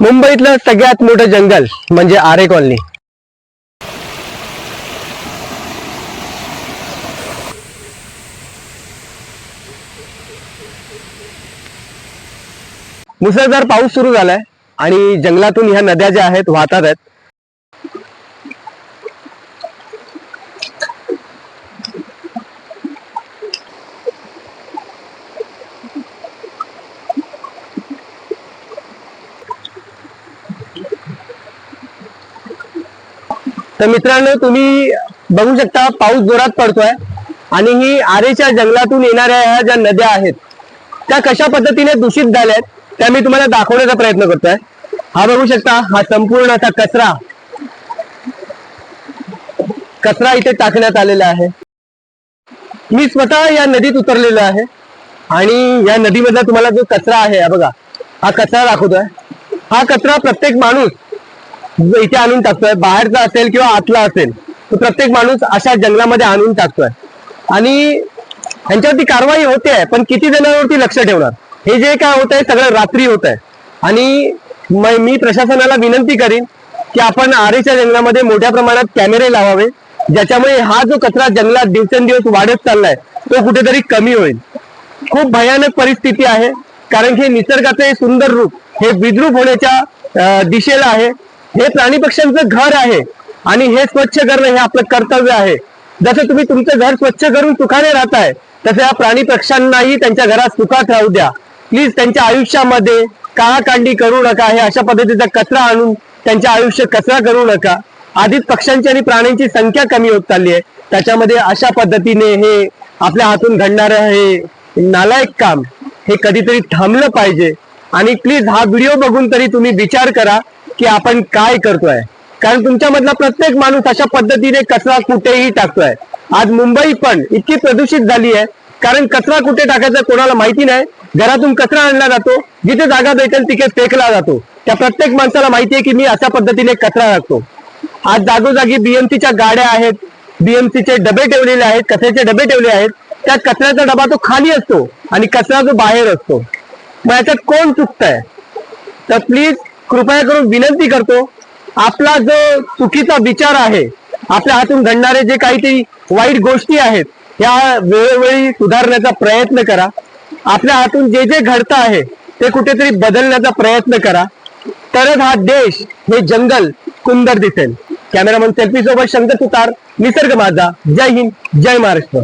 मुंबईतलं सगळ्यात मोठं जंगल म्हणजे आरे कॉलनी. मुसळधार पाऊस सुरू झालाय आणि जंगलातून ह्या नद्या ज्या आहेत वाहतात आहेत तर मित्रांनो तुम्ही बघू शकता पाऊस जोरात पडतोय आणि ही आरेच्या जंगलातून येणाऱ्या ह्या ज्या नद्या आहेत त्या कशा पद्धतीने दूषित झाल्या आहेत त्या मी तुम्हाला दाखवण्याचा प्रयत्न करतोय. हा बघू शकता हा संपूर्ण असा कचरा कचरा इथे टाकण्यात आलेला आहे. मी स्वतः या नदीत उतरलेलो आहे आणि या नदीमधला तुम्हाला जो कचरा आहे बघा हा कचरा दाखवतोय. हा कचरा प्रत्येक माणूस जो इथे आणून टाकतोय बाहेरचा असेल किंवा आतला असेल तो प्रत्येक माणूस अशा जंगलामध्ये आणून टाकतोय. आणि ह्यांच्यावरती कारवाई होते आहे पण किती जणांवरती लक्ष ठेवणार? हे जे काय होत आहे सगळं रात्री होत आहे आणि मी प्रशासनाला विनंती करीन की आपण आरेच्या जंगलामध्ये मोठ्या प्रमाणात कॅमेरे लावावे ज्याच्यामुळे हा जो कचरा जंगलात दिवसेंदिवस वाढत चाललाय तो कुठेतरी कमी होईल. खूप भयानक परिस्थिती आहे कारण की निसर्गाचं सुंदर रूप हे विद्रूप होण्याच्या दिशेला आहे. हे प्राणी पक्ष्यांचं घर आहे आणि हे स्वच्छ करणं हे आपलं कर्तव्य आहे. जसं तुम्ही तुमचं घर स्वच्छ करून सुखाने राहताय तसं या प्राणी पक्ष्यांनाही त्यांच्या घरात सुखात राहू द्या. प्लीज त्यांच्या आयुष्यामध्ये काळाकांडी करू नका हे अशा पद्धतीचा कचरा आणून त्यांच्या आयुष्य कचरा करू नका. आधीच पक्ष्यांची आणि प्राण्यांची संख्या कमी होत चालली आहे. त्याच्यामध्ये अशा पद्धतीने हे आपल्या हातून घडणारं हे नालायक काम हे कधीतरी थांबलं पाहिजे. आणि प्लीज हा व्हिडिओ बघून तरी तुम्ही विचार करा की आपण काय करतोय? कारण तुमच्यामधला प्रत्येक माणूस अशा पद्धतीने कचरा कुठेही टाकतोय. आज मुंबई पण इतकी प्रदूषित झाली आहे. कारण कचरा कुठे टाकायचा कोणाला माहिती नाही. घरातून कचरा आणला जातो. जिथे जागा भेटेल तिथे फेकला जातो. त्या प्रत्येक माणसाला माहिती आहे की मी अशा पद्धतीने कचरा टाकतो. आज जागोजागी बीएमसीच्या गाड्या आहेत. बीएमसीचे डबे ठेवलेले आहेत. कचऱ्याचे डबे ठेवले आहेत. त्या कचऱ्याचा डबा तो खाली असतो आणि कचरा जो बाहेर असतो. मग याच्यात कोण चुकतंय? तर प्लीज कृपया करून विनंती करतो आपला जो चुकीचा विचार आहे आपल्या हातून घडणारे जे काहीतरी वाईट गोष्टी आहेत ह्या वेळोवेळी सुधारण्याचा प्रयत्न करा. आपल्या हातून जे जे घडतं आहे ते कुठेतरी बदलण्याचा प्रयत्न करा. तरच हा देश हे जंगल सुंदर दिसेल. कॅमेरामन सेल्फी सोबत शंकर सुतार निसर्ग माझा. जय हिंद जय महाराष्ट्र.